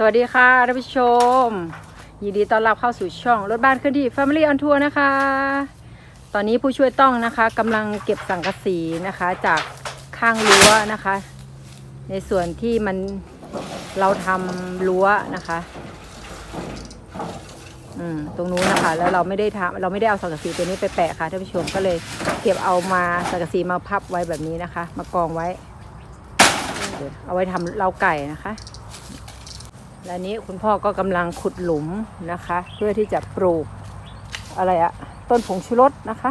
สวัสดีค่ะท่านผู้ชม ยินดีต้อนรับเข้าสู่ช่องรถบ้านเคลื่อนที่ Family on Tour นะคะ ตอนนี้ผู้ช่วยต้องนะคะกำลังเก็บสังกะสีนะคะ จากข้างรั้วนะคะ ในส่วนที่มันเราทำรั้วนะคะอืมตรงนู้นนะคะ แล้วเราไม่ได้ทำเราไม่ได้เอาสังกะสีตัวนี้ไปแปะค่ะท่านผู้ชมก็เลยเก็บเอามาสังกะสีมาพับไว้แบบนี้นะคะ มากองไว้ เอาไว้ทำเล้าไก่นะคะ และนี้คุณพ่อก็กำลังขุดหลุมนะคะ เพื่อที่จะปลูกอะไรอะต้นผงชูรสนะคะ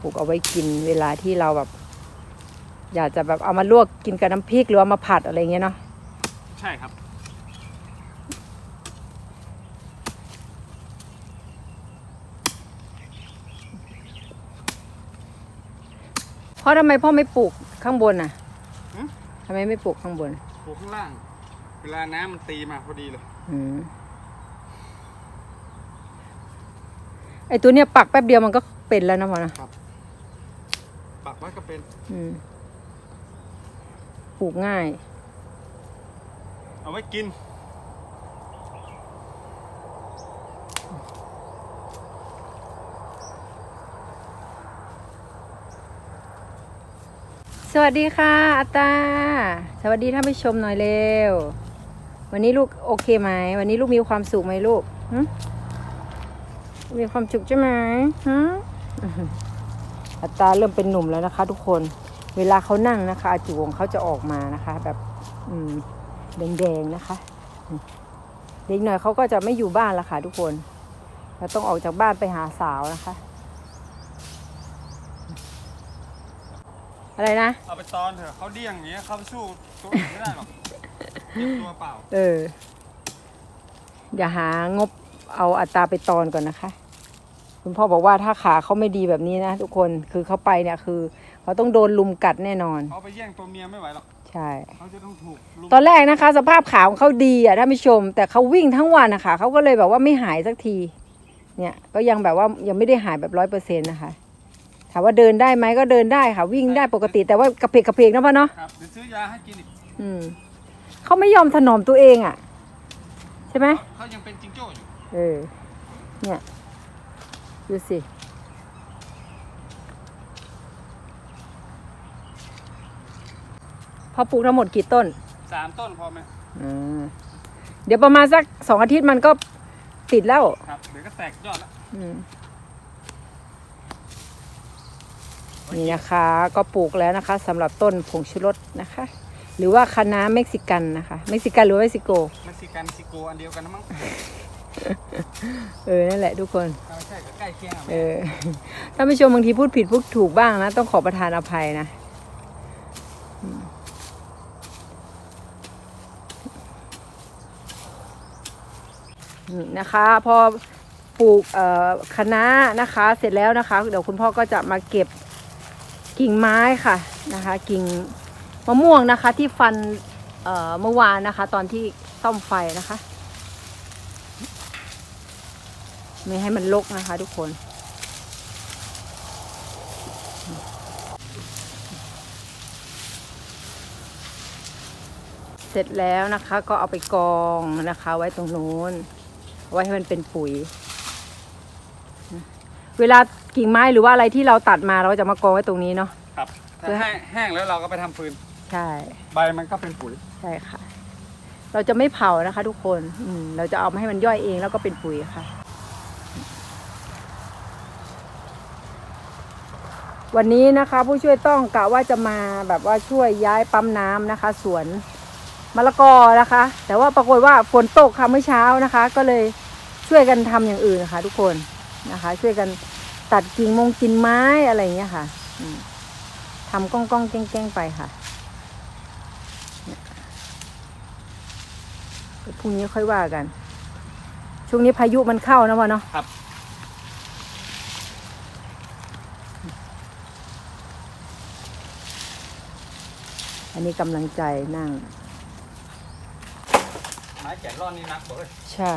ปลูกเอาไว้กินเวลาที่เราแบบ อยากจะแบบเอามาลวกกินกับน้ำพริกหรือเอามาผัดอะไรเงี้ยเนาะใช่ครับ เพราะทำไมพ่อไม่ปลูกข้างบนน่ะหืม ทำไมไม่ปลูกข้างบนปลูกข้างล่าง เวลาน้ำมันตีมาพอดีเลยอืมไอตัวเนี้ยปักแป๊บเดียวมันก็เป็นแล้วนะพ่อนะปักไว้ก็เป็น อืม ปลูกง่าย เอาไว้กิน สวัสดีค่ะอาตา สวัสดีท่านผู้ชมหน่อยเร็ว วันนี้ลูกโอเคไหม วันนี้ลูกมีความสุขไหมลูกมีความสุขใช่ไหมฮะอื้อหืออัตราเริ่มเป็นหนุ่มแล้วนะคะ ทุกคน เวลาเขานั่งนะคะอาจูของเขาจะออกมานะคะ แบบอืมแดงๆนะคะ เด็กหน่อยเขาก็จะไม่อยู่บ้านละค่ะ ทุกคน เราต้องออกจากบ้านไปหาสาวนะคะ อะไรนะ เอาไปตอนเถอะเขาเดี้ยงอย่างเงี้ยเขาไปสู้ตัวอื่นไม่ได้หรอกเจ็บตัวเปล่าเออ อย่าหางบเอาอัตราไปตอนก่อนนะคะ คุณพ่อบอกว่าถ้าขาเขาไม่ดีแบบนี้นะทุกคนคือเขาไปเนี่ยคือเขาต้องโดนลุมกัดแน่นอน เขาไปแย่งตัวเมียไม่ไหวหรอกใช่ เขาจะต้องถูกลุมตอนแรกนะคะ สภาพขาของเขาดีอะท่านผู้ชม แต่เขาวิ่งทั้งวันนะคะเขาก็เลยแบบว่าไม่หายสักที เนี่ย ก็ยังแบบว่ายังไม่ได้หายแบบร้อยเปอร์เซ็นต์นะคะ ถามว่าเดินได้ไหมก็เดินได้ค่ะ วิ่งได้ปกติแต่ว่ากระเพกกระเพกนะพ่อเนาะครับเดี๋ยวซื้อยาให้กินอีกอืมเขาไม่ยอมถนอมตัวเองอะ ใช่ไหมเขายังเป็นจิงโจ้อยู่เออ เนี่ยดูสิพอปลูกทั้งหมดกี่ต้นสามต้นพอไหมอ่าเดี๋ยวประมาณสักสองอาทิตย์มันก็ติดแล้วครับเดี๋ยวก็แตกยอดแล้วอืม นี่นะคะก็ปลูกแล้วนะคะสำหรับต้นผงชูรสนะคะ หรือว่าคะน้าเม็กซิกันนะคะเม็กซิกันหรือว่าเม็กซิโกเม็กซิกันซิโกอันเดียวกันนะมั้งเออนั่นแหละทุกคนถ้าไม่ใช่ก็ใกล้เคียงอะเออถ้านผู้ชมบางทีพูดผิดพูดถูกบ้างนะ ต้องขอประทานอภัยนะอืมนี่นะคะพอปลูกเอ่อคะน้านะคะ เสร็จแล้วนะคะ เดี๋ยวคุณพ่อก็จะมาเก็บ กิ่งไม้ค่ะนะคะ กิ่งมะม่วงนะคะ ที่ฟันเมื่อวานนะคะ ตอนที่ซ่อมไฟนะคะไม่ให้มันลกนะคะ ทุกคน เสร็จแล้วนะคะ ก็เอาไปกองนะคะ ไว้ตรงนู้น ไว้ให้มันเป็นปุ๋ย เวลา กิ่งไม้หรือว่าอะไรที่เราตัดมาเราก็จะมากองไว้ตรงนี้เนาะ ครับถ้าเพื่อให้แห้งแห้งแล้วเราก็ไปทำฟืน ใช่ ใบมันก็เป็นปุ๋ย ใช่ค่ะ เราจะไม่เผานะคะ ทุกคนอืมเราจะเอามาให้มันย่อยเองแล้วก็เป็นปุ๋ยค่ะ วันนี้นะคะ ผู้ช่วยต้องกะว่าจะมาแบบว่าช่วยย้ายปั๊มน้ำนะคะ สวนมะละกอนะคะ แต่ว่าปรากฏว่าฝนตกค่ะเมื่อเช้านะคะ ก็เลยช่วยกันทำอย่างอื่นนะคะ ทุกคนนะคะ ช่วยกัน ตัดกิ่งมงกิ่งไม้อะไรอย่างเงี้ยค่ะอืมทำก้องก้องๆแก้งแก้งๆไปค่ะพรุ่งนี้ค่อยว่ากัน ช่วงนี้พายุมันเข้านะวะเนาะครับอันนี้กำลังใจนั่งไม้แก่ร่อนนี่นักบอกเลยใช่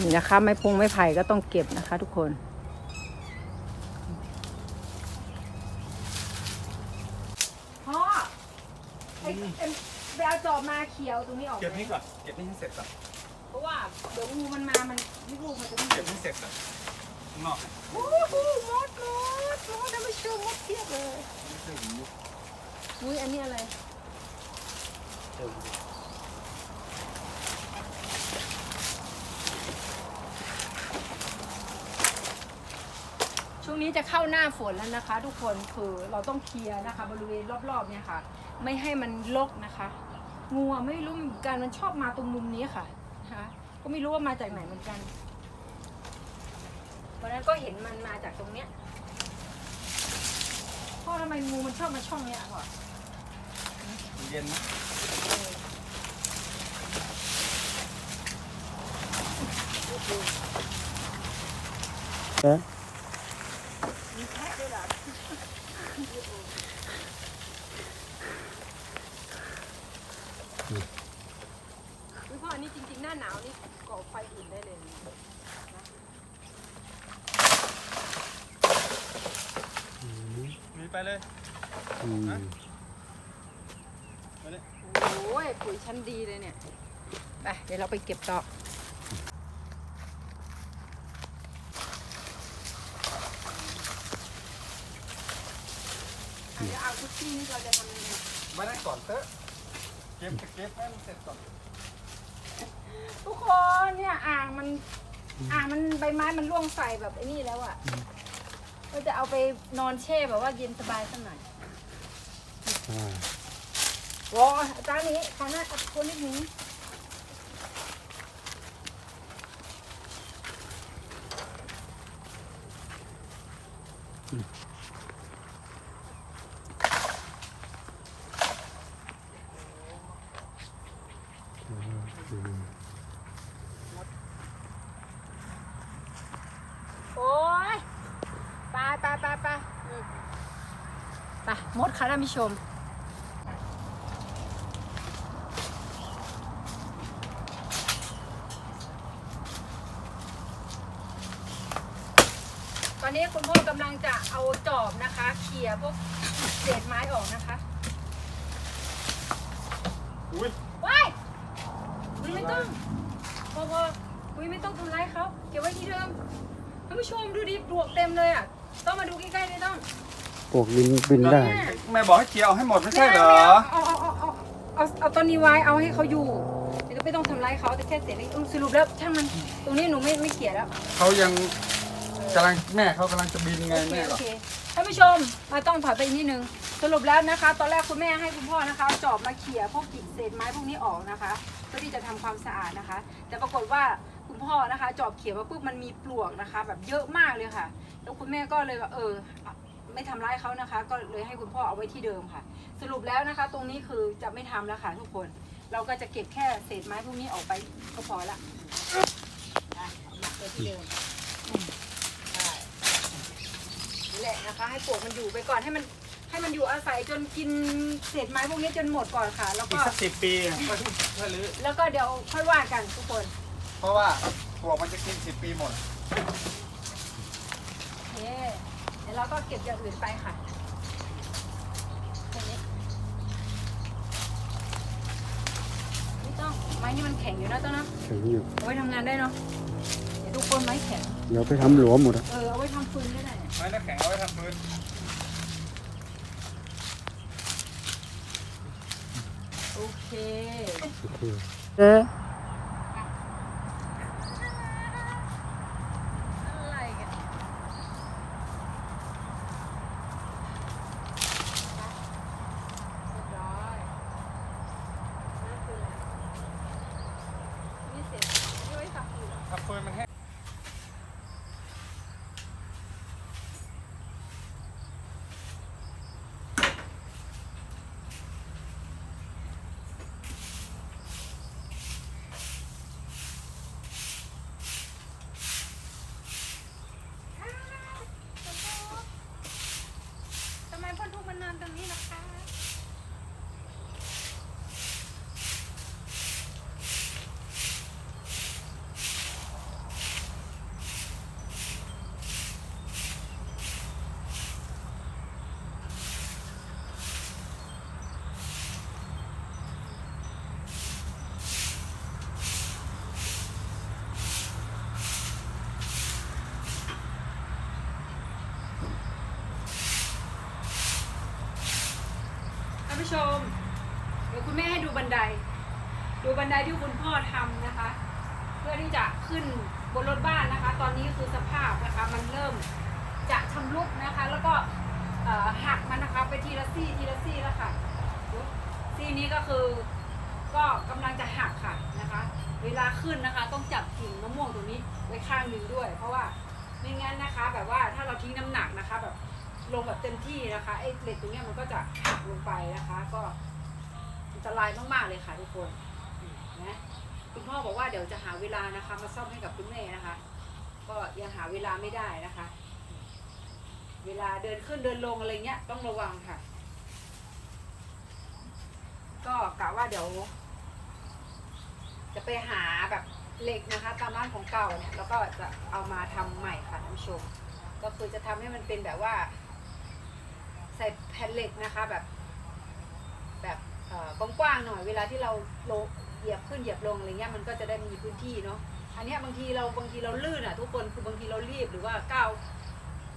นี่นะคะไม้พงไม้ไผ่ก็ต้องเก็บนะคะทุกคน พ่อไอ้ไอ้ไปเอาจอบมาเขียวตรงนี้ออกเก็บนี่ก่อน เก็บนี่ให้เสร็จก่อน เพราะว่าเดี๋ยวงูมันมา มันนี่งูมันจะไม่เก็บให้เสร็จก่อนข้างนอกโอ้โหมดมดมดท่านผู้ชมมดเพียบเลยอุ้ยอันนี้อะไรช่วงนี้จะเข้าหน้าฝนแล้วนะคะ ทุกคนคือเราต้องเคลียร์นะคะ บริเวณรอบๆเนี่ยค่ะ ไม่ให้มันรกนะคะงูอะไม่รู้เหมือนกันมันชอบมาตรงมุมนี้ค่ะนะคะก็ไม่รู้ว่ามาจากไหนเหมือนกันวันนั้นก็เห็นมันมาจากตรงเนี้ยพ่อทำไมงูมันชอบมาช่องเนี้ยพ่อเย็นนะมีแพะด้วยเหรออุ๊ยพ่ออันนี้จริงๆ หน้าหนาวนี่ก่อไฟอุ่นได้เลยนะมีไปเลย อืมไปเลยโอ้ยปุ๋ยชั้นดีเลยเนี่ย ไป เดี๋ยวเราไปเก็บต่ออะเดี๋ยวเอาคุกกี้นี่เราจะทำยังไงไว้ได้ก่อนเตอะ เก็บเก็บให้มันเสร็จก่อน ทุกคนเนี่ยอ่างมันอ่างมันใบไม้มันร่วงใส่แบบไอ้นี่แล้วอะ่ะก็จะเอาไปนอนแช่แบบว่าเย็นสบายสักหน่อยอ่าวออาจารย์นี้ขอหน้าอัดคนนิดนึงอืม โอ้ยไปไปไปไปอืมไป มดค่ะท่านผู้ชม ตอนนี้คุณพ่อกำลังจะเอาจอบนะคะเคลียร์พวกเศษไม้ออกนะคะอุ้ยว้ายอุ้ยไม่ต้องพอพออุ้ยไม่ต้องทำร้ายเขาเก็บไว้ที่เดิมท่านผู้ชมดูดิปลวกเต็มเลยอะ ต้องมาดูใกล้ๆเลยต้อง พวกบินบินได้ แม่บอกให้เคลียร์เอาให้หมดไม่ใช่เหรอไม่าเอาเอาเอาเอาเอาเอาตอนนี้ไว้เอาให้เขาอยู่เดี๋ยวไม่ต้องทำร้ายเขาแต่แค่เศษเล็กอืมสรุปแล้วช่างมันตรงนี้หนูไม่ไม่เขียนแล้ว เขายังกำลังแม่เขากำลังจะบินไงโอเคแม่หรโออเคท่านผู้ชมมาต้องถอยไปอีกนิดนึง สรุปแล้วนะคะ ตอนแรกคุณแม่ให้คุณพ่อนะคะเอาจอบมาเขี่ยพวกกิ่งเศษไม้พวกนี้ออกนะคะ เพื่อที่จะทำความสะอาดนะคะ แต่ปรากฏว่าคุณพ่อนะคะ จอบเขี่ยมาปุ๊บมันมีปลวกนะคะ แบบเยอะมากเลยค่ะ แล้วคุณแม่ก็เลยแบบเออ ไม่ทำร้ายเขานะคะ ก็เลยให้คุณพ่อเอาไว้ที่เดิมค่ะ สรุปแล้วนะคะ ตรงนี้คือจะไม่ทำแล้วค่ะทุกคน เราก็จะเก็บแค่เศษไม้พวกนี้ออกไปก็พอละอะเอามาไว้ที่เดิมอืมใช่นี่แหละนะคะ ให้ปลวกมันอยู่ไปก่อนให้มันให้มันอยู่อาศัยจนกินเศษไม้พวกนี้จนหมดก่อนค่ะ แล้วอีก็กสักสิบปีอะก็ก็รื้อแล้วก็เดี๋ยวค่อยว่ากันทุกคน เพราะว่าปลวกมันจะกินสิบปีหมด โอเค เดี๋ยวเราก็เก็บอย่างอื่นไปค่ะตรงนี้ไม่ต้องไม้นี่มันแข็งอยู่นะต้นนะถึงอยู่เอาไว้ทำงานได้เนาะเดี๋ยวทุกคนไม้แข็งเดี๋ยวไปทำหลวมหมดอะเออเอาไว้ทำฟืนก็ได้เนี่ยไม้น้ำแข็งเอาไว้ทำพื้นโอเคโอเค เอ๊ะอะไรกันเรียบร้อยนั่นคืออะไรนี่เสร็จนี่ไว้ฝักอยู่ ทำพื้นมันแห้งานผู้ชม เดี๋ยวคุณแม่ให้ดูบันได ดูบันไดที่คุณพ่อทำนะคะ เพื่อที่จะขึ้นบนรถบ้านนะคะ ตอนนี้คือสภาพนะคะมันเริ่มจะชำรุดนะคะ แล้วก็หักมันนะคะไปทีละซี่ทีละซี่แล้วค่ะซี่นี้ก็คือก็กำลังจะหักค่ะนะคะ เวลาขึ้นนะคะ ต้องจับกิ่งมะม่วงตรงนี้ไว้ข้างหนึ่งด้วย เพราะว่าไม่งั้นนะคะ แบบว่าถ้าเราทิ้งน้ำหนักนะคะแบบ ลงแบบเต็มที่นะคะไอ้เหล็กตรงเนี้ยมันก็จะหักลงไปนะคะ ก็อันตรายมากๆเลยค่ะทุกคนนะคุณพ่อบอกว่าเดี๋ยวจะหาเวลานะคะ มาซ่อมให้กับคุณแม่นะคะ ก็ยังหาเวลาไม่ได้นะคะ เวลาเดินขึ้นเดินลงอะไรเงี้ยต้องระวังค่ะ ก็กะว่าเดี๋ยว จะไปหาแบบเหล็กนะคะ ตามร้านของเก่าเนี่ยแล้วก็จะเอามาทำใหม่ค่ะท่านผู้ชม ก็คือจะทำให้มันเป็นแบบว่า ใส่แผ่นเหล็กนะคะแบบ แบบกว้างๆหน่อยเวลาที่เราโลเหยียบขึ้นเหยียบลงอะไรเงี้ยมันก็จะได้มีพื้นที่เนาะอันนี้บางทีเราบางทีเราลื่นอะทุกคนคือบางทีเรารีบหรือว่าก้าว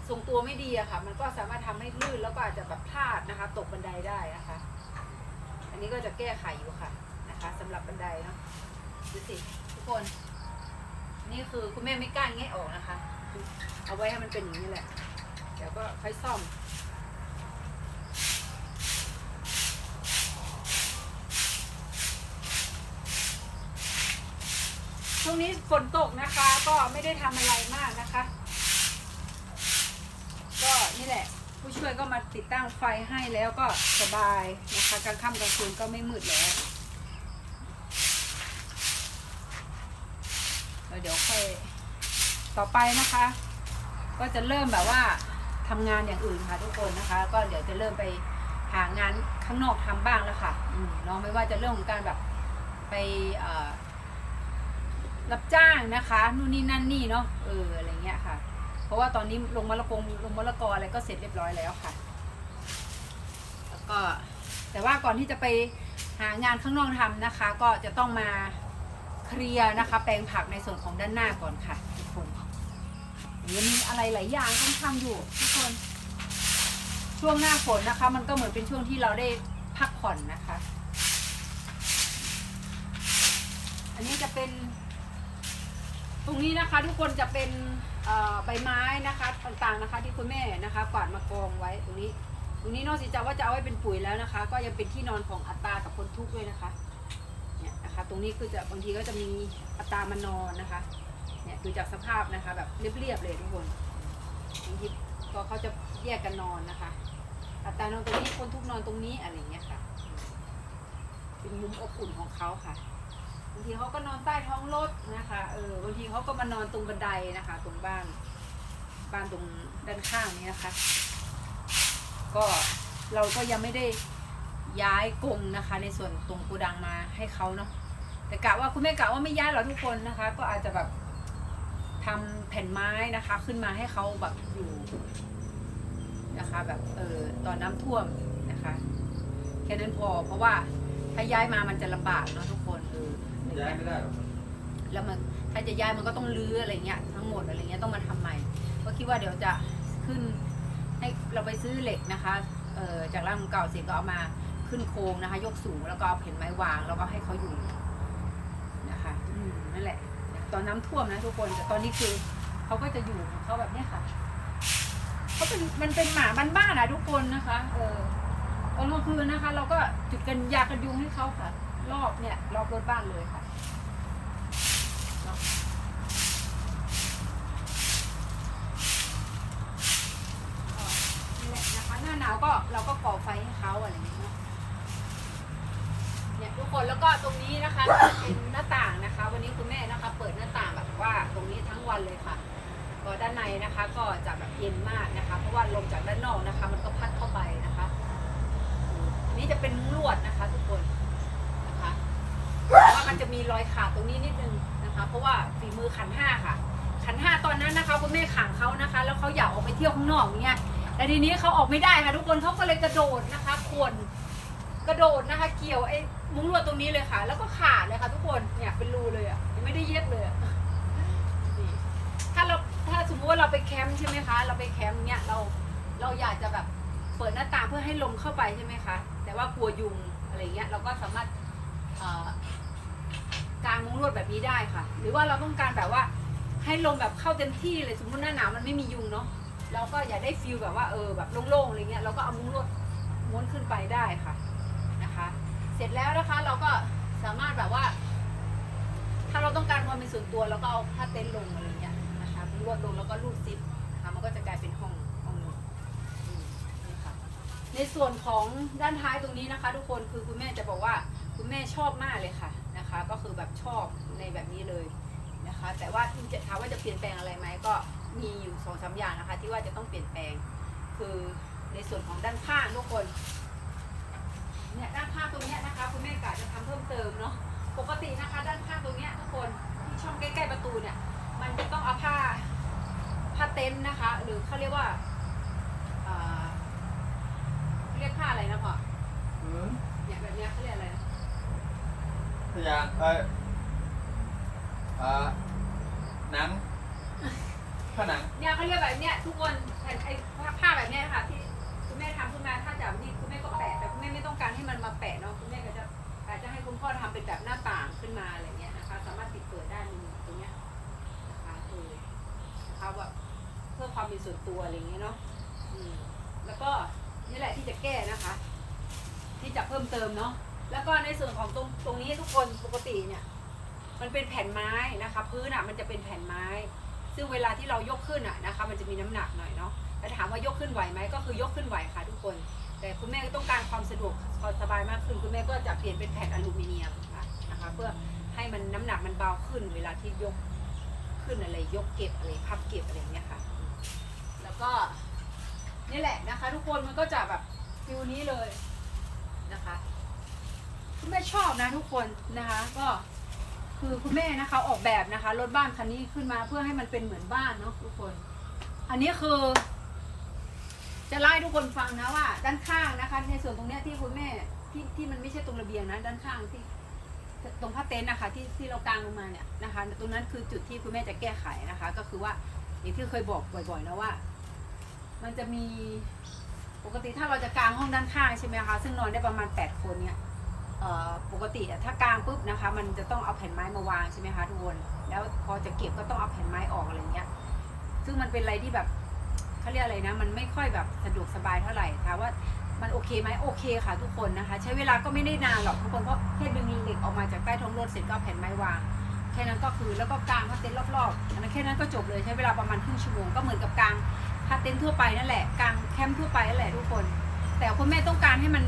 ทรงตัวไม่ดีอะค่ะ มันก็สามารถทำให้ลื่นแล้วก็อาจจะแบบพลาดนะคะ ตกบันไดได้นะคะ อันนี้ก็จะแก้ไขอยู่ค่ะนะคะสำหรับบันไดเนาะดูสิทุกคน นี่คือคุณแม่ไม่กล้าแงะออกนะคะ เอาไว้ให้มันเป็นอย่างนี้แหละ เดี๋ยวก็ค่อยซ่อม ช่วงนี้ฝนตกนะคะ ก็ไม่ได้ทำอะไรมากนะคะ ก็นี่แหละ ผู้ช่วยก็มาติดตั้งไฟให้แล้วก็สบายนะคะกลางค่ำกลางคืนก็ไม่มืดแล้วเดี๋ยวค่อยต่อไปนะคะ ก็จะเริ่มแบบว่าทำงานอย่างอื่นค่ะทุกคนนะคะ ก็เดี๋ยวจะเริ่มไปหางานข้างนอกทำบ้างแล้วค่ะอืมเนาะไม่ว่าจะเรื่องของการแบบไปเอ่อ รับจ้างนะคะนู่นนี่นั่นนี่เนาะเอออะไรเงี้ยค่ะ เพราะว่าตอนนี้ลงมะละกงลงมะละกออะไรก็เสร็จเรียบร้อยแล้วค่ะ แล้วก็แต่ว่าก่อนที่จะไปหางานข้างนอกทำนะคะ ก็จะต้องมาเคลียร์นะคะ แปลงผักในส่วนของด้านหน้าก่อนค่ะทุกคนยังมีอะไรหลายอย่างต้องทำอยู่ทุกคนช่วงหน้าฝนนะคะ มันก็เหมือนเป็นช่วงที่เราได้พักผ่อนนะคะ อันนี้จะเป็น ตรงนี้นะคะทุกคนจะเป็นใบไม้นะคะต่างๆนะคะ ที่คุณแม่นะคะกวาดมากองไว้ตรงนี้ ตรงนี้นอกจากว่าจะเอาไว้เป็นปุ๋ยแล้วนะคะ ก็ยังเป็นที่นอนของอัตตากับคนทุกข์ด้วยนะคะเนี่ยนะคะ ตรงนี้คือจะบางทีก็จะมีอัตตามานอนนะคะเนี่ยดูจากสภาพนะคะแบบเรียบๆเลยทุกคนบางทีก็เขาจะแยกกันนอนนะคะ อัตตานอนตรงนี้คนทุกข์นอนตรงนี้อะไรอย่างเงี้ยค่ะ เป็นมุมอบอุ่นของเขาค่ะางทีเขาก็นอนใต้ท้องรถนะคะเออบางทีเขาก็มานอนตรงบันไดนะคะ ตรงบ้าน บ้านตรงด้านข้างนี้นะคะ ก็เราก็ยังไม่ได้ย้ายกรงนะคะ ในส่วนตรงโกูดังมาให้เขาเนาะแต่กะว่าคุณแม่กะว่าไม่ย้ายหรอกทุกคนนะคะ ก็อาจจะแบบทำแผ่นไม้นะคะ ขึ้นมาให้เขาแบบอยู่นะคะ แบบเออตอนน้ำท่วมนะคะ แค่นั้นพอเพราะว่าถ้าย้ายมามันจะลำบากเนาะทุกคนเออ ย้ายไม่ได้หรอกแล้วมันถ้าจะย้ายมันก็ต้องรื้ออะไรเงี้ยทั้งหมดอะไรเงี้ยต้องมาทำใหม่ก็คิดว่าเดี๋ยวจะขึ้นให้เราไปซื้อเหล็กนะคะเอ่อจากร้านเก่าเสร็จก็เอามาขึ้นโครงนะคะ ยกสูงแล้วก็เอาแผ่นไม้วาง แล้วก็ให้เขาอยู่นะคะอืมนั่นแหละ ตอนน้ำท่วมนะทุกคนแต่ตอนนี้คือเขาก็จะอยู่ของเขาแบบเนี้ยค่ะเขาเป็นมันเป็นหมาบ้านๆนะทุกคนนะคะ เออตอนกลางคืนนะคะ เราก็จุดกันยากันยุงให้เขาค่ะ รอบเนี่ยรอบรถบ้านเลยค่ะนะคะหน้าหนาวก็เราก็ก่อไฟให้เขาอะไรอย่างเงี้ยเนาะเนี่ย ทุกคนแล้วก็ตรงนี้นะคะก็เป็นหน้าต่างนะคะ วันนี้คุณแม่นะคะ เปิดหน้าต่างแบบว่าตรงนี้ทั้งวันเลยค่ะ ก็ด้านในนะคะก็จะแบบเย็นมากนะคะ เพราะว่าลมจากด้านนอกนะคะ มันก็พัดเข้าไปนะคะอันนี้จะเป็นมุ้งลวดนะคะ ทุกคนนะคะแต่ว่ามันจะมีรอยขาดตรงนี้นิดนึงนะคะ เพราะว่าฝีมือขันห้าค่ะ ขันห้าตอนนั้นนะคะคุณแม่ขังเขานะคะ แล้วเขาอยากออกไปเที่ยวข้างนอกเงี้ยแต่ทีนี้เขาออกไม่ได้ค่ะทุกคนเขาก็เลยกระโดดนะคะ ควรกระโดดนะคะ เกี่ยวไอ้ มุ้งลวดตรงนี้เลยค่ะ แล้วก็ขาดเลยค่ะทุกคนเนี่ยเป็นรูเลยอะยังไม่ได้เย็บเลยอะนี่ถ้าเราถ้าสมมติว่าเราไปแคมป์ใช่ไหมคะ เราไปแคมป์เนี่ยเราเราอยากจะแบบเปิดหน้าต่างเพื่อให้ลมเข้าไปใช่ไหมคะ แต่ว่ากลัวยุงอะไรเงี้ยเราก็สามารถกางมุ้งลวดแบบนี้ได้ค่ะ หรือว่าเราต้องการแบบว่าให้ลมแบบเข้าเต็มที่เลยสมมติหน้าหนาวมันไม่มียุงเนาะเราก็อยากได้ฟิลแบบว่าเออแบบโล่งๆอะไรเงี้ยเราก็เอามุ้งลวดม้วนขึ้นไปได้ค่ะ เสร็จแล้วนะคะเราก็สามารถแบบว่า ถ้าเราต้องการความเป็นส่วนตัวเราก็เอาผ้าเต็นท์ลงอะไรเงี้ยนะคะมุ้งลวดลงแล้วก็รูดซิปนะคะมันก็จะกลายเป็นห้องห้องนึงนี่ค่ะในส่วนของด้านท้ายตรงนี้นะคะ ทุกคนคือคุณแม่จะบอกว่าคุณแม่ชอบมากเลยค่ะนะคะ ก็คือแบบชอบในแบบนี้เลยนะคะ แต่ว่าที่จะถามว่าจะเปลี่ยนแปลงอะไรไหมก็มีอยู่สองสามอย่างนะคะ ที่ว่าจะต้องเปลี่ยนแปลงคือในส่วนของด้านข้างทุกคน เนี่ยด้านข้างตรงเนี้ยนะคะ คุณแม่กะจะทำเพิ่มเติมเนาะปกตินะคะ ด้านข้างตรงเนี้ยทุกคนที่ช่องใกล้ๆประตูเนี่ย มันจะต้องเอาผ้าผ้าเต็นท์นะคะ หรือเขาเรียกว่าอ่าเรียกผ้าอะไรนะพ่ออืมเนี่ยแบบเนี้ยเขาเรียกอะไรนะพยางเอ้ยอ่าหนังผ้าหนังเนี่ยเขาเรียกแบบเนี้ยทุกคนแผ่นไอ้ผ้าแบบเนี้ยค่ะที่คุณแม่ทำขึ้นมาถ้าจากนี่คุณแม่ก็แปะแต่คุณ แม่ไม่ต้องการให้มันมาแปะเนาะคุณแม่ก็จะอาจจะให้คุณพ่อทำเป็นแบบหน้าต่างขึ้นมาอะไรเงี้ยนะคะ สามารถติดเปิดได้ตรงเนี้ยนะคะคือนะคะแบบเพื่อความเป็นส่วนตัวอะไรเงี้ยเนาะอืมแล้วก็นี่แหละที่จะแก้นะคะ ที่จะเพิ่มเติมเนาะแล้วก็ในส่วนของตรงตรงนี้ทุกคนปกติเนี่ย มันเป็นแผ่นไม้นะคะ พื้นอะมันจะเป็นแผ่นไม้ ซึ่งเวลาที่เรายกขึ้นอะนะคะ มันจะมีน้ำหนักหน่อยเนาะแต่ถามว่ายกขึ้นไหวไหมก็คือยกขึ้นไหวค่ะทุกคน แต่คุณแม่ก็ต้องการความสะดวกความสบายมากขึ้น คุณแม่ก็จะเปลี่ยนเป็นแผ่นอลูมิเนียมค่ะนะคะ เพื่อให้มันน้ำหนักมันเบาขึ้นเวลาที่ยกขึ้นอะไรยกเก็บอะไรพับเก็บอะไรเงี้ยค่ะ แล้วก็นี่แหละนะคะ ทุกคนมันก็จะแบบฟิลนี้เลยนะคะ คุณแม่ชอบนะทุกคนนะคะ ก็คือคุณแม่นะคะออกแบบนะคะรถบ้านคันนี้ขึ้นมาเพื่อให้มันเป็นเหมือนบ้านเนาะทุกคน อันนี้คือ จะเล่าให้ทุกคนฟังนะว่า ด้านข้างนะคะในส่วนตรงเนี้ยที่คุณแม่ที่ที่มันไม่ใช่ตรงระเบียงนะด้านข้างที่ ตรงผ้าเต็นท์นะคะที่ที่เรากางลงมาเนี่ยนะคะตรงนั้นคือจุดที่คุณแม่จะแก้ไขนะคะ ก็คือว่าอย่างที่เคยบอกบ่อยๆนะว่า มันจะมีปกติถ้าเราจะกางห้องด้านข้างใช่ไหมคะซึ่งนอนได้ประมาณแปดคนเนี่ยปกติถ้ากางปุ๊บนะคะ มันจะต้องเอาแผ่นไม้มาวางใช่ไหมคะทุกคนแล้วพอจะเก็บก็ต้องเอาแผ่นไม้ออกอะไรเงี้ยซึ่งมันเป็นอะไรที่แบบ เขาเรียกอะไรนะ มันไม่ค่อยแบบสะดวกสบายเท่าไหร่ถามว่ามันโอเคไหมโอเคค่ะทุกคนนะคะ ใช้เวลาก็ไม่ได้นานหรอกทุกคนเพราะแค่ดึงเหล็กออกมาจากใต้ท้องรถเสร็จก็แผ่นไม้วาง แค่นั้นก็คือแล้วก็กางผ้าเต็นท์รอบๆอันนั้นแค่นั้นก็จบเลยใช้เวลาประมาณครึ่งชั่วโมงก็เหมือนกับกางผ้าเต็นท์ทั่วไปนั่นแหละกางแคมป์ทั่วไปนั่นแหละทุกคน แต่คุณแม่ต้องการให้มัน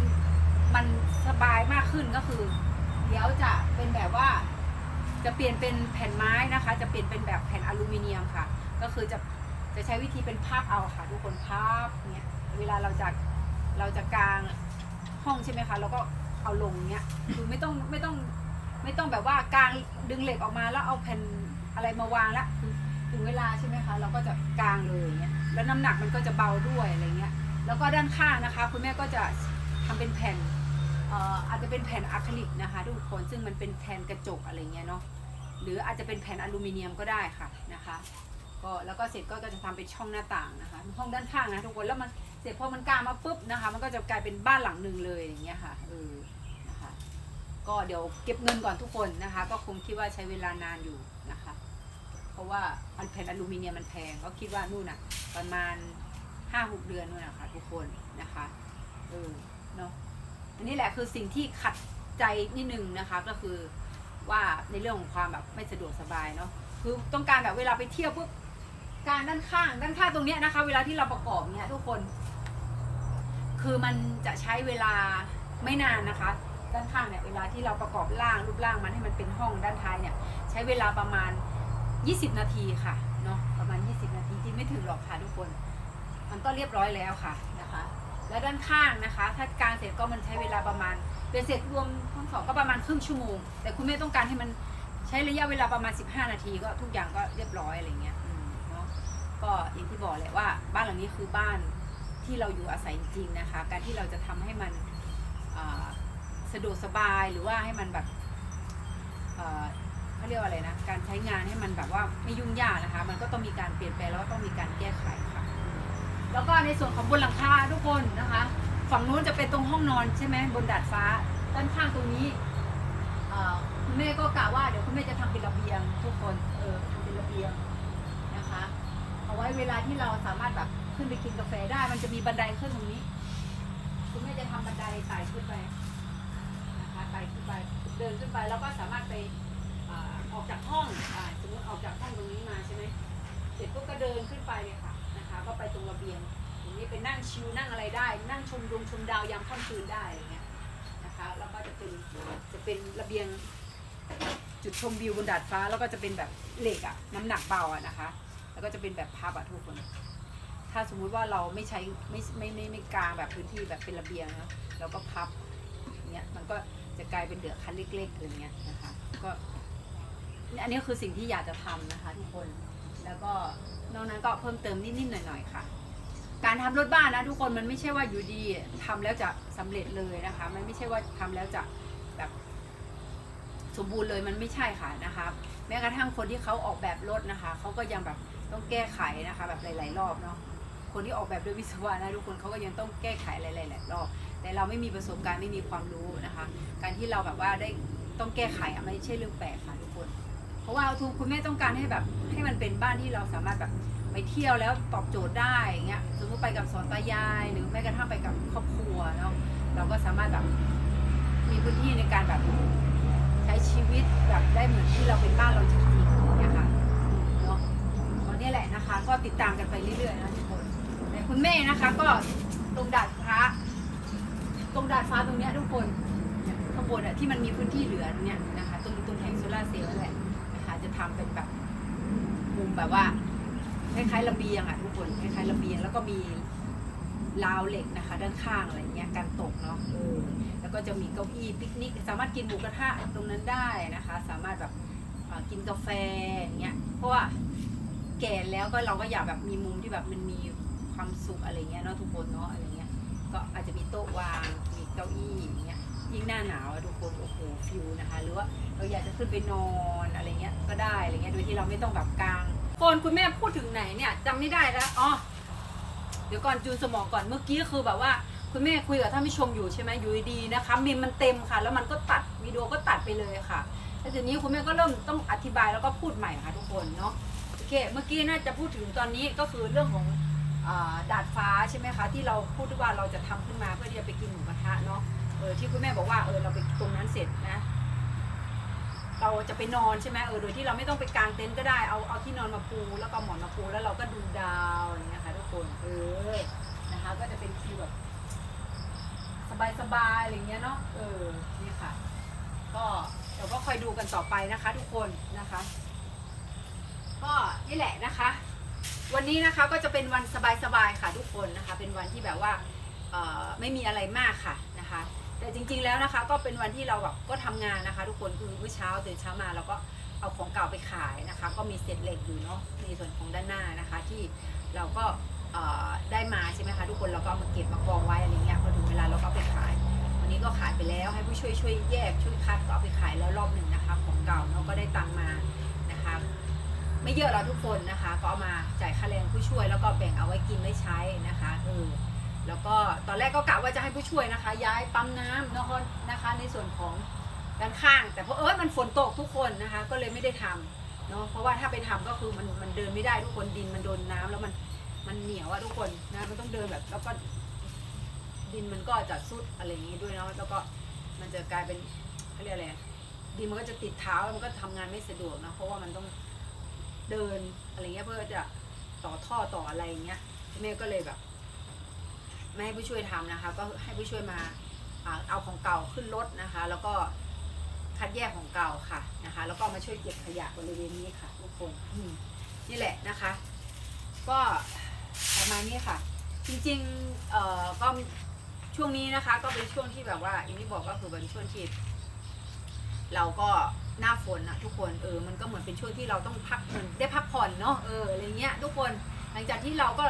มันสบายมากขึ้นก็คือ เดี๋ยวจะเป็นแบบว่า จะเปลี่ยนเป็นแผ่นไม้นะคะ จะเปลี่ยนเป็นแบบแผ่นอลูมิเนียมค่ะ ก็คือจะ จะใช้วิธีเป็นพับเอาค่ะ ทุกคนพับเนี่ยเวลาเราจะเราจะกางห้องใช่ไหมคะเราก็เอาลงเนี้ยคือไม่ต้องไม่ต้องไม่ต้องแบบว่ากางดึงเหล็กออกมาแล้วเอาแผ่นอะไรมาวางละคือถึงเวลาใช่ไหมคะ เราก็จะกางเลยเนี้ยแล้วน้ำหนักมันก็จะเบาด้วยอะไรเงี้ยแล้วก็ด้านข้างนะคะ คุณแม่ก็จะทำเป็นแผ่นเอ่ออาจจะเป็นแผ่นอะคริลิกนะคะทุกคนซึ่งมันเป็นแผ่นกระจกอะไรเงี้ยเนาะหรืออาจจะเป็นแผ่นอลูมิเนียมก็ได้ค่ะนะคะ ก็แล้วก็เสร็จก็จะทำเป็นช่องหน้าต่างนะคะ ห้องด้านข้างนะทุกคนแล้วมันเสร็จพอมันกางมาปุ๊บนะคะ มันก็จะกลายเป็นบ้านหลังหนึ่งเลยอย่างเงี้ยค่ะเออนะคะก็เดี๋ยวเก็บเงินก่อนทุกคนนะคะ ก็คงคิดว่าใช้เวลานานอยู่นะคะ เพราะว่าอันแผ่นอลูมิเนียมมันแพงก็คิดว่านู่นน่ะ ประมาณห้าหกเดือนนู่นนะคะทุกคนนะคะเออเนาะอันนี้แหละคือสิ่งที่ขัดใจนิดนึงนะคะก็คือว่าในเรื่องของความแบบไม่สะดวกสบายเนาะคือต้องการแบบเวลาไปเที่ยวปุ๊บ การด้านข้าง ด้านข้างตรงเนี้ยนะคะ เวลาที่เราประกอบเนี้ยทุกคน คือมันจะใช้เวลาไม่นานนะคะ ด้านข้างเนี่ยเวลาที่เราประกอบร่างรูปร่างมันให้มันเป็นห้องด้านท้ายเนี่ย ใช้เวลาประมาณ 20 นาทีค่ะเนาะประมาณ 20 นาทีที่ไม่ถึงหรอกค่ะทุกคน มันก็เรียบร้อยแล้วค่ะนะคะ แล้วด้านข้างนะคะ ถ้ากางเสร็จก็มันใช้เวลาประมาณเป็นเสร็จรวมทั้งสองก็ประมาณครึ่งชั่วโมง แต่คุณแม่ต้องการให้มันใช้ระยะเวลาประมาณ 15 นาทีก็ทุกอย่างก็เรียบร้อยอะไรเงี้ย ก็อย่างที่บอกแหละว่าบ้านหลังนี้คือบ้านที่เราอยู่อาศัยจริงนะคะ การที่เราจะทำให้มันสะดวกสบายหรือว่าให้มันแบบเขาเรียกว่าอะไรนะ การใช้งานให้มันแบบว่าไม่ยุ่งยากนะคะ มันก็ต้องมีการเปลี่ยนแปลงแล้วก็ต้องมีการแก้ไขค่ะ แล้วก็ในส่วนของบนหลังคาทุกคนนะคะ ฝั่งนู้นจะเป็นตรงห้องนอนใช่ไหมบนดาดฟ้า ด้านข้างตรงนี้คุณแม่ก็กะว่าเดี๋ยวคุณแม่จะทำเป็นระเบียง ทุกคน เออทำเป็นระเบียง ไว้เวลาที่เราสามารถแบบขึ้นไปกินกาแฟได้ มันจะมีบันไดขึ้นตรงนี้ คุณแม่จะทำบันไดไต่ขึ้นไปนะคะไต่ขึ้นไปเดินขึ้นไปแล้วก็สามารถไปออกจากห้องสมมติออกจากห้องตรงนี้มาใช่ไหมเสร็จปุ๊บก็เดินขึ้นไปเลยค่ะนะคะ ก็ไปตรงระเบียงตรงนี้ไปนั่งชิลนั่งอะไรได้ นั่งชมดวงชมดาวยามค่ำคืนได้อะไรเงี้ยนะคะแล้วก็จะเป็นจะเป็นระเบียงจุดชมวิวบนดาดฟ้าแล้วก็จะเป็นแบบเหล็กอะน้ำหนักเบาอะนะคะ แล้วก็จะเป็นแบบพับอะทุกคน ถ้าสมมุติว่าเราไม่ใช้ไม่ไม่ไม่ไม่กลางแบบพื้นที่แบบเป็นระเบียงนะเราก็พับเงี้ยมันก็จะกลายเป็นเดือคันเล็กๆอะไรเงี้ยนะคะก็อันนี้คือสิ่งที่อยากจะทำนะคะทุกคนแล้วก็นอกนั้นก็เพิ่มเติมนิดๆหน่อยๆค่ะ การทำรถบ้านนะทุกคนมันไม่ใช่ว่าอยู่ดีทำแล้วจะสำเร็จเลยนะคะ มันไม่ใช่ว่าทำแล้วจะแบบ สมบูรณ์เลยมันไม่ใช่ค่ะนะคะแม้กระทั่งคนที่เขาออกแบบรถนะคะเขาก็ยังแบบต้องแก้ไขนะคะ แบบหลาย ๆ รอบเนาะคนที่ออกแบบด้วยวิศวะนะทุกคนเขาก็ยังต้องแก้ไขหลายๆรอบ แต่เราไม่มีประสบการณ์ไม่มีความรู้นะคะ การที่เราแบบว่าได้ต้องแก้ไขอะไม่ใช่เรื่องแปลกค่ะทุกคน เพราะว่าทุกคุณแม่ต้องการให้แบบให้มันเป็นบ้านที่เราสามารถแบบไปเที่ยวแล้วตอบโจทย์ได้อย่างเงี้ยสมมติไปกับสอนตายาย หรือแม้กระทั่งไปกับครอบครัวเนาะเราก็สามารถแบบมีพื้นที่ในการแบบ ช้ชีวิตแบบได้เหมือนที่เราเป็นบ้านเราจริงๆอย่างเงี้ยค่ะเนาะตอนนี้แหละนะคะ ก็ติดตามกันไปเรื่อยๆนะทุกคนแต่คุณแม่นะคะ ก็ตรงดาดฟ้า ตรงดาดฟ้าตรงเนี้ยทุกคนเนี่ยข้างบนอะที่มันมีพื้นที่เหลือเนี่ยนะคะ ตรงตรงแผงโซลาร์เซลล์นั่แหละนะคะจะทำเป็นแบบมุมแบบว่าคล้ายๆระเบียงอะทุกคนคล้ายๆระเบียงแล้วก็มีราวเหล็กนะคะ ด้านข้างอะไรเงี้ยกันตกเนาะ แล้วก็จะมีเก้าอี้ปิกนิก สามารถกินหมูกระทะตรงนั้นได้นะคะ สามารถแบบกินกาแฟอย่างเงี้ย เพราะว่าแก่แล้วก็เราก็อยากแบบมีมุมที่แบบมันมีความสุขอะไรเงี้ยเนาะทุกคนเนาะอะไรเงี้ย ก็อาจจะมีโต๊ะวาง มีเก้าอี้อย่างเงี้ย ยิ่งหน้าหนาวทุกคนโอ้โหฟิวนะคะ หรือว่าเราอยากจะขึ้นไปนอนอะไรเงี้ยก็ได้อะไรเงี้ย โดยที่เราไม่ต้องแบบกลางโฟนคุณแม่พูดถึงไหนเนี่ยจำไม่ได้แล้วอ๋อ เดี๋ยวก่อนจูนสมองก่อน เมื่อกี้คือแบบว่า คุณแม่คุยกับท่านผู้ชมอยู่ใช่ไหมอยู่ดีๆนะคะมิมมันเต็มค่ะ แล้วมันก็ตัดวิดีโอก็ตัดไปเลยค่ะแล้วทีนี้คุณแม่ก็เริ่มต้องอธิบายแล้วก็พูดใหม่ค่ะทุกคนเนาะโอเค เมื่อกี้น่าจะพูดถึงตอนนี้ก็คือเรื่องของอดาดฟ้าใช่ไหมคะ ที่เราพูดว่าเราจะทำขึ้นมาเพื่อที่จะไปกินหมูกระทะเนาะเออที่คุณแม่บอกว่าเออเราไปตรงนั้นเสร็จนะ เราจะไปนอนใช่ไหมเออโดยที่เราไม่ต้องไปกางเต็นท์ก็ได้เอาเอาที่นอนมาปูแล้วก็หมอนมาปูแล้วเราก็ดูดาวอย่างเงี้ยค่ะทุกคนเออนะคะ ก็จะเป็นฟีลแบบ สบายๆอะไรเงี้ยเนาะเออนี่ค่ะ ก็เดี๋ยวก็คอยดูกันต่อไปนะคะ ทุกคนนะคะ ก็นี่แหละนะคะ วันนี้นะคะก็จะเป็นวันสบายๆค่ะทุกคนนะคะ เป็นวันที่แบบว่าเออไม่มีอะไรมากค่ะนะคะ แต่จริงๆแล้วนะคะ ก็เป็นวันที่เราแบบก็ทำงานนะคะ ทุกคนคือเมื่อเช้าตื่นเช้ามาเราก็เอาของเก่าไปขายนะคะ ก็มีเศษเหล็กอยู่เนาะในส่วนของด้านหน้านะคะที่เราก็ ได้มาใช่ไหมคะทุกคนเราก็เอามาเก็บมากองไว้อะไรเงี้ยพอถึงเวลาเราก็ไปขาย วันนี้ก็ขายไปแล้วให้ผู้ช่วยช่วยแยกช่วยคัดก็เอาไปขายแล้วรอบหนึ่งนะคะ ของเก่าเราก็ได้ตังมานะคะ ไม่เยอะเราทุกคนนะคะ ก็เอามาจ่ายค่าแรงผู้ช่วยแล้วก็แบ่งเอาไว้กินไว้ใช้นะคะเออแล้วก็ตอนแรกก็กะว่าจะให้ผู้ช่วยนะคะ ย้ายปั๊มน้ำนะคะนะคะ ในส่วนของด้านข้าง แต่เพราะเออมันฝนตกทุกคนนะคะ ก็เลยไม่ได้ทำเนาะเพราะว่าถ้าไปทำก็คือมันมันเดินไม่ได้ทุกคนดินมันโดนน้ำแล้วมัน มันเหนียวอะทุกคนนะมันต้องเดินแบบแล้วก็ดินมันก็จะซุดอะไรอย่างงี้ด้วยเนาะแล้วก็มันจะกลายเป็นเขาเรียกอะไรดินมันก็จะติดเท้าแล้วมันก็ทำงานไม่สะดวกนะเพราะว่ามันต้องเดินอะไรเงี้ยเพื่อจะต่อท่อต่ออะไรเงี้ยแม่ก็เลยแบบ ไม่ให้ผู้ช่วยทำนะคะ ก็ให้ผู้ช่วยมาเอาของเก่าขึ้นรถนะคะ แล้วก็คัดแยกของเก่าค่ะนะคะ แล้วก็มาช่วยเก็บขยะบริเวณนี้ค่ะทุกคนนี่แหละนะคะ ก็ ประมาณนี้ค่ะ จริงๆเอ่อก็ช่วงนี้นะคะ ก็เป็นช่วงที่แบบว่าอย่างที่บอกก็คือเป็นช่วงที่เราก็หน้าฝนอะทุกคนเออมันก็เหมือนเป็นช่วงที่เราต้องพักเหมือนได้พักผ่อนเนาะเอออะไรเงี้ยทุกคนหลังจากที่เราก็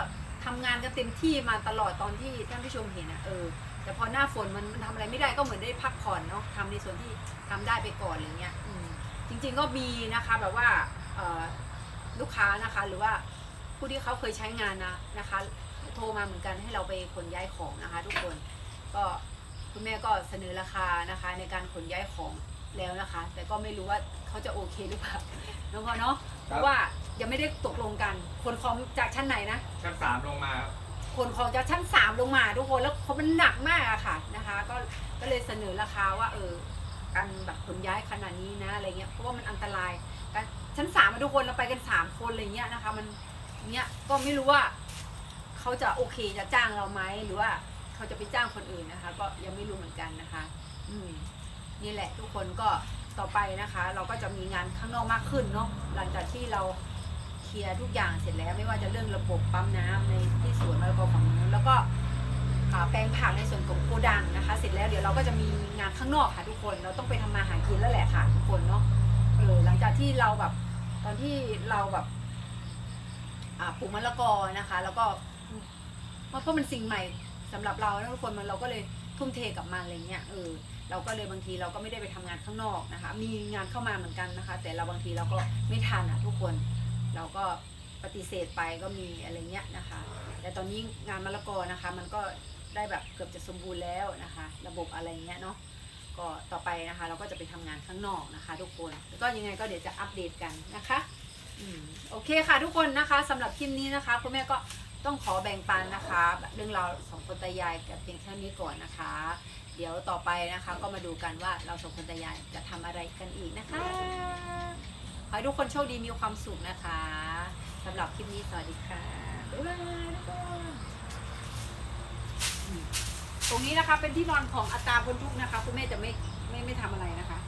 ทำงานกันเต็มที่มาตลอดตอนที่ท่านผู้ชมเห็นอะเออแต่พอหน้าฝนมันมันทำอะไรไม่ได้ก็เหมือนได้พักผ่อนเนาะทำในส่วนที่ทำได้ไปก่อนอะไรเงี้ยจริง ๆก็มีนะคะแบบว่าลูกค้านะคะหรือว่า ผู้ที่เขาเคยใช้งานนะนะคะโททรมาเหมือนกันให้เราไปขนย้ายของนะคะ ทุกคนก็คุณแม่ก็เสนอราคานะคะ ในการขนย้ายของแล้วนะคะ แต่ก็ไม่รู้ว่าเขาจะโอเคหรือเปล่าน้องพอเนาะเพราะว่ายังไม่ได้ตกลงกันคนของจากชั้นไหนนะชั้นสามลงมาครับขนของจากชั้นสามลงมา ทุกคนแล้วเขามันหนักมากอะค่ะนะคะ ก็ก็เลยเสนอราคาว่าเออการแบบขนย้ายขนาดนี้นะอะไรเงี้ยเพราะว่ามันอันตรายการชั้นสามอะทุกคนเราไปกันสามคนอะไรเงี้ยนะคะ มัน เนี้ยก็ไม่รู้ว่าเขาจะโอเคจะจ้างเราไหมหรือว่าเขาจะไปจ้างคนอื่นนะคะ ก็ยังไม่รู้เหมือนกันนะคะ อืมนี่แหละทุกคนก็ต่อไปนะคะ เราก็จะมีงานข้างนอกมากขึ้นเนาะหลังจากที่เราเคลียร์ทุกอย่างเสร็จแล้ว ไม่ว่าจะเรื่องระบบปั๊มน้ำในที่สวนมะละกอฝั่งนู้นแล้วก็แปลงผักในส่วนของโกดังนะคะ เสร็จแล้วเดี๋ยวเราก็จะมีงานข้างนอกค่ะทุกคนเราต้องไปทำมาหากินแล้วแหละค่ะทุกคนเนาะเออหลังจากที่เราแบบตอนที่เราแบบ ปลูกมะละกอนะคะ แล้วก็เพราะมันสิ่งใหม่สำหรับเราทุกคนมันเราก็เลยทุ่มเทกับมันอะไรเงี้ยเออเราก็เลยบางทีเราก็ไม่ได้ไปทำงานข้างนอกนะคะ มีงานเข้ามาเหมือนกันนะคะ แต่เราบางทีเราก็ไม่ทันอะทุกคนเราก็ปฏิเสธไปก็มีอะไรเงี้ยนะคะ แต่ตอนนี้งานมะละกอนะคะ มันก็ได้แบบเกือบจะสมบูรณ์แล้วนะคะ ระบบอะไรเงี้ยเนาะก็ต่อไปนะคะ เราก็จะไปทำงานข้างนอกนะคะ ทุกคนแล้วก็ยังไงก็เดี๋ยวจะอัปเดตกันนะคะ โอเคค่ะทุกคนนะคะสำหรับคลิปนี้นะคะ คุณแม่ก็ต้องขอแบ่งปันนะคะ เรื่องราวสองคนตายายกับเพียงแค่นี้ก่อนนะคะ เดี๋ยวต่อไปนะคะก็มาดูกันว่าเราสองคนตายายจะทำอะไรกันอีกนะคะขอให้ทุกคนโชคดีมีความสุขนะคะสำหรับคลิปนี้สวัสดีค่ะบ๊ายบายทุกคนตรงนี้นะคะเป็นที่นอนของอัตราพ้นทุกนะคะ คุณแม่จะไม่ไม่ไม่ทำอะไรนะคะ